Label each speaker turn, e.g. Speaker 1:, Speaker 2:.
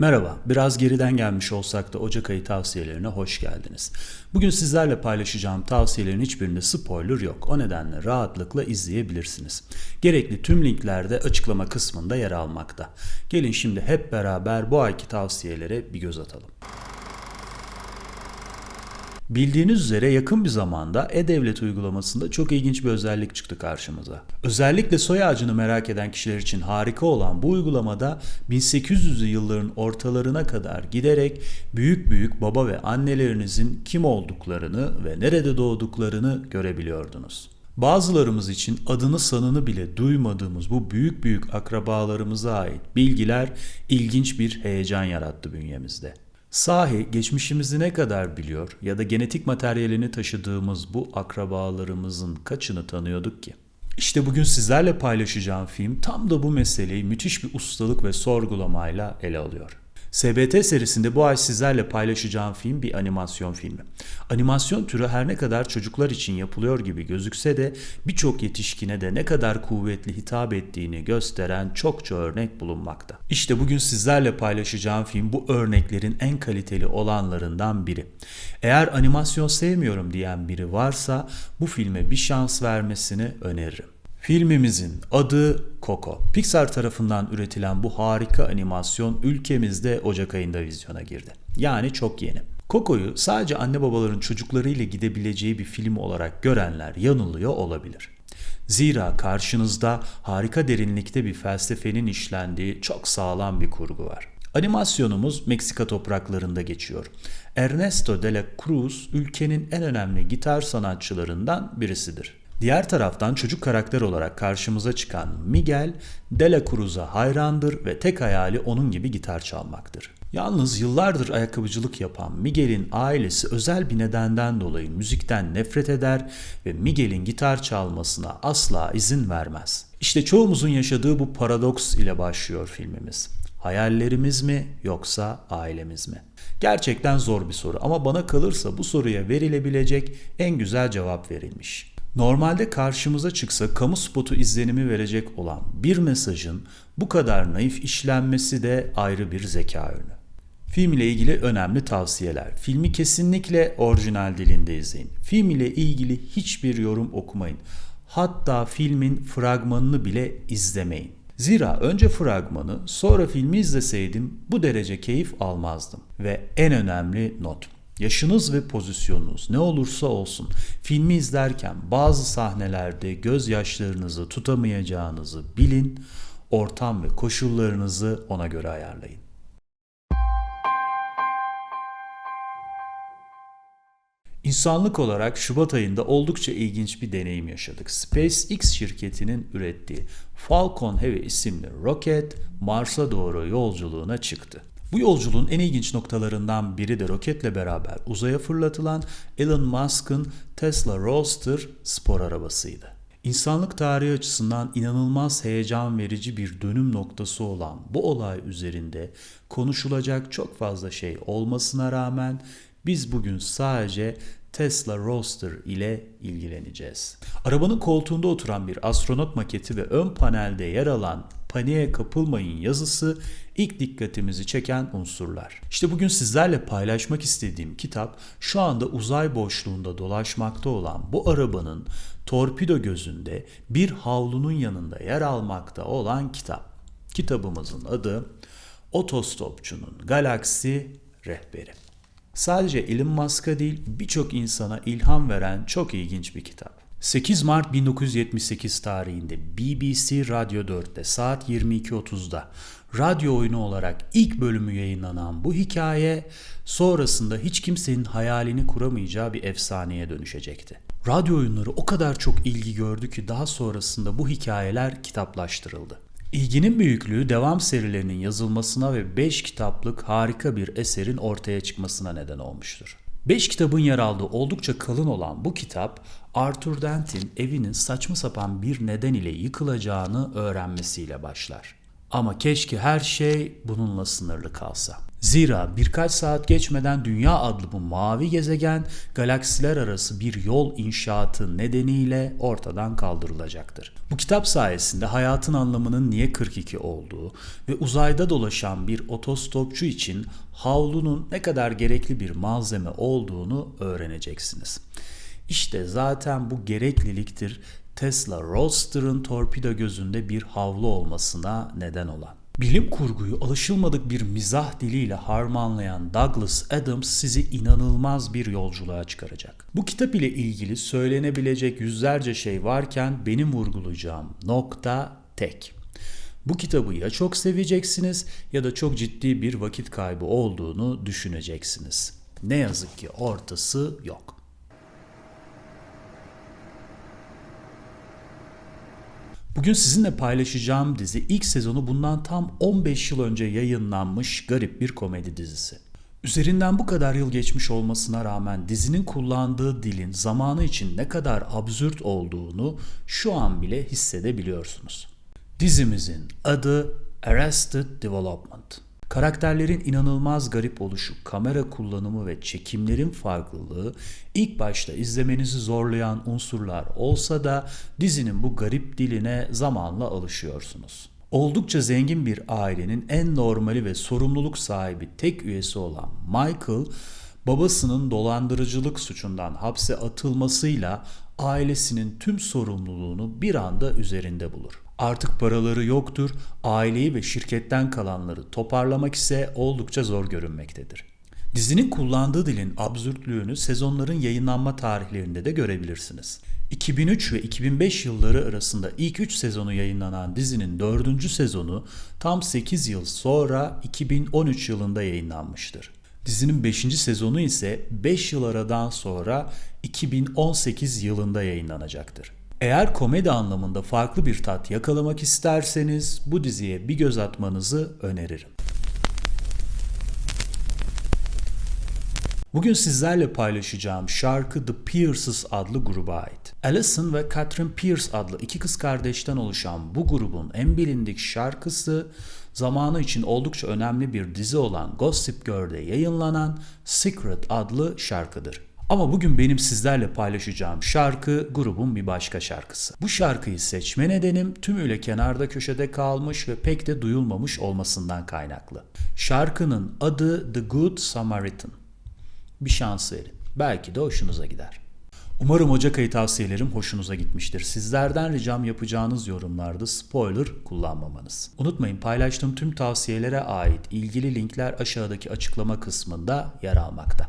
Speaker 1: Merhaba, biraz geriden gelmiş olsak da Ocak ayı tavsiyelerine hoş geldiniz. Bugün sizlerle paylaşacağım tavsiyelerin hiçbirinde spoiler yok. O nedenle rahatlıkla izleyebilirsiniz. Gerekli tüm linkler de açıklama kısmında yer almakta. Gelin şimdi hep beraber bu ayki tavsiyelere bir göz atalım. Bildiğiniz üzere yakın bir zamanda e-devlet uygulamasında çok ilginç bir özellik çıktı karşımıza. Özellikle soy ağacını merak eden kişiler için harika olan bu uygulamada 1800'lü yılların ortalarına kadar giderek büyük büyük baba ve annelerinizin kim olduklarını ve nerede doğduklarını görebiliyordunuz. Bazılarımız için adını sanını bile duymadığımız bu büyük büyük akrabalarımıza ait bilgiler ilginç bir heyecan yarattı bünyemizde. Sahi geçmişimizi ne kadar biliyor ya da genetik materyalini taşıdığımız bu akrabalarımızın kaçını tanıyorduk ki? İşte bugün sizlerle paylaşacağım film tam da bu meseleyi müthiş bir ustalık ve sorgulamayla ele alıyor. SBT serisinde bu ay sizlerle paylaşacağım film bir animasyon filmi. Animasyon türü her ne kadar çocuklar için yapılıyor gibi gözükse de birçok yetişkine de ne kadar kuvvetli hitap ettiğini gösteren çokça örnek bulunmakta. İşte bugün sizlerle paylaşacağım film bu örneklerin en kaliteli olanlarından biri. Eğer animasyon sevmiyorum diyen biri varsa bu filme bir şans vermesini öneririm. Filmimizin adı Coco. Pixar tarafından üretilen bu harika animasyon ülkemizde Ocak ayında vizyona girdi. Yani çok yeni. Coco'yu sadece anne babaların çocuklarıyla gidebileceği bir film olarak görenler yanılıyor olabilir. Zira karşınızda harika derinlikte bir felsefenin işlendiği çok sağlam bir kurgu var. Animasyonumuz Meksika topraklarında geçiyor. Ernesto de la Cruz ülkenin en önemli gitar sanatçılarından birisidir. Diğer taraftan çocuk karakter olarak karşımıza çıkan Miguel, De La Cruz'a hayrandır ve tek hayali onun gibi gitar çalmaktır. Yalnız yıllardır ayakkabıcılık yapan Miguel'in ailesi özel bir nedenden dolayı müzikten nefret eder ve Miguel'in gitar çalmasına asla izin vermez. İşte çoğumuzun yaşadığı bu paradoks ile başlıyor filmimiz. Hayallerimiz mi yoksa ailemiz mi? Gerçekten zor bir soru ama bana kalırsa bu soruya verilebilecek en güzel cevap verilmiş. Normalde karşımıza çıksa kamu spotu izlenimi verecek olan bir mesajın bu kadar naif işlenmesi de ayrı bir zeka ürünü. Film ile ilgili önemli tavsiyeler. Filmi kesinlikle orijinal dilinde izleyin. Film ile ilgili hiçbir yorum okumayın. Hatta filmin fragmanını bile izlemeyin. Zira önce fragmanı sonra filmi izleseydim bu derece keyif almazdım. Ve en önemli not. Yaşınız ve pozisyonunuz ne olursa olsun filmi izlerken bazı sahnelerde gözyaşlarınızı tutamayacağınızı bilin, ortam ve koşullarınızı ona göre ayarlayın. İnsanlık olarak Şubat ayında oldukça ilginç bir deneyim yaşadık. SpaceX şirketinin ürettiği Falcon Heavy isimli roket Mars'a doğru yolculuğuna çıktı. Bu yolculuğun en ilginç noktalarından biri de roketle beraber uzaya fırlatılan Elon Musk'ın Tesla Roadster spor arabasıydı. İnsanlık tarihi açısından inanılmaz heyecan verici bir dönüm noktası olan bu olay üzerinde konuşulacak çok fazla şey olmasına rağmen biz bugün sadece Tesla Roadster ile ilgileneceğiz. Arabanın koltuğunda oturan bir astronot maketi ve ön panelde yer alan paniğe kapılmayın yazısı ilk dikkatimizi çeken unsurlar. İşte bugün sizlerle paylaşmak istediğim kitap şu anda uzay boşluğunda dolaşmakta olan bu arabanın torpido gözünde bir havlunun yanında yer almakta olan kitap. Kitabımızın adı Otostopçunun Galaksi Rehberi. Sadece Elon Musk'a değil birçok insana ilham veren çok ilginç bir kitap. 8 Mart 1978 tarihinde BBC Radyo 4'te saat 22.30'da radyo oyunu olarak ilk bölümü yayınlanan bu hikaye sonrasında hiç kimsenin hayalini kuramayacağı bir efsaneye dönüşecekti. Radyo oyunları o kadar çok ilgi gördü ki daha sonrasında bu hikayeler kitaplaştırıldı. İlginin büyüklüğü devam serilerinin yazılmasına ve 5 kitaplık harika bir eserin ortaya çıkmasına neden olmuştur. 5 kitabın yer aldığı oldukça kalın olan bu kitap Arthur Dent'in evinin saçma sapan bir neden ile yıkılacağını öğrenmesiyle başlar. Ama keşke her şey bununla sınırlı kalsa. Zira birkaç saat geçmeden Dünya adlı bu mavi gezegen galaksiler arası bir yol inşaatı nedeniyle ortadan kaldırılacaktır. Bu kitap sayesinde hayatın anlamının niye 42 olduğu ve uzayda dolaşan bir otostopçu için havlunun ne kadar gerekli bir malzeme olduğunu öğreneceksiniz. İşte zaten bu gerekliliktir Tesla Roadster'ın torpido gözünde bir havlu olmasına neden olan. Bilim kurguyu alışılmadık bir mizah diliyle harmanlayan Douglas Adams sizi inanılmaz bir yolculuğa çıkaracak. Bu kitap ile ilgili söylenebilecek yüzlerce şey varken benim vurgulayacağım nokta tek. Bu kitabı ya çok seveceksiniz ya da çok ciddi bir vakit kaybı olduğunu düşüneceksiniz. Ne yazık ki ortası yok. Bugün sizinle paylaşacağım dizi ilk sezonu bundan tam 15 yıl önce yayınlanmış garip bir komedi dizisi. Üzerinden bu kadar yıl geçmiş olmasına rağmen dizinin kullandığı dilin zamanı için ne kadar absürt olduğunu şu an bile hissedebiliyorsunuz. Dizimizin adı Arrested Development. Karakterlerin inanılmaz garip oluşu, kamera kullanımı ve çekimlerin farklılığı ilk başta izlemenizi zorlayan unsurlar olsa da dizinin bu garip diline zamanla alışıyorsunuz. Oldukça zengin bir ailenin en normali ve sorumluluk sahibi tek üyesi olan Michael, babasının dolandırıcılık suçundan hapse atılmasıyla ailesinin tüm sorumluluğunu bir anda üzerinde bulur. Artık paraları yoktur, aileyi ve şirketten kalanları toparlamak ise oldukça zor görünmektedir. Dizinin kullandığı dilin absürtlüğünü sezonların yayınlanma tarihlerinde de görebilirsiniz. 2003 ve 2005 yılları arasında ilk 3 sezonu yayınlanan dizinin 4. sezonu tam 8 yıl sonra 2013 yılında yayınlanmıştır. Dizinin 5. sezonu ise 5 yıl aradan sonra 2018 yılında yayınlanacaktır. Eğer komedi anlamında farklı bir tat yakalamak isterseniz bu diziye bir göz atmanızı öneririm. Bugün sizlerle paylaşacağım şarkı The Pierces adlı gruba ait. Alison ve Catherine Pierce adlı iki kız kardeşten oluşan bu grubun en bilindik şarkısı zamanı için oldukça önemli bir dizi olan Gossip Girl'de yayınlanan Secret adlı şarkıdır. Ama bugün benim sizlerle paylaşacağım şarkı grubun bir başka şarkısı. Bu şarkıyı seçme nedenim tümüyle kenarda köşede kalmış ve pek de duyulmamış olmasından kaynaklı. Şarkının adı The Good Samaritan. Bir şans verin. Belki de hoşunuza gider. Umarım Ocak ayı tavsiyelerim hoşunuza gitmiştir. Sizlerden ricam yapacağınız yorumlarda spoiler kullanmamanız. Unutmayın paylaştığım tüm tavsiyelere ait ilgili linkler aşağıdaki açıklama kısmında yer almakta.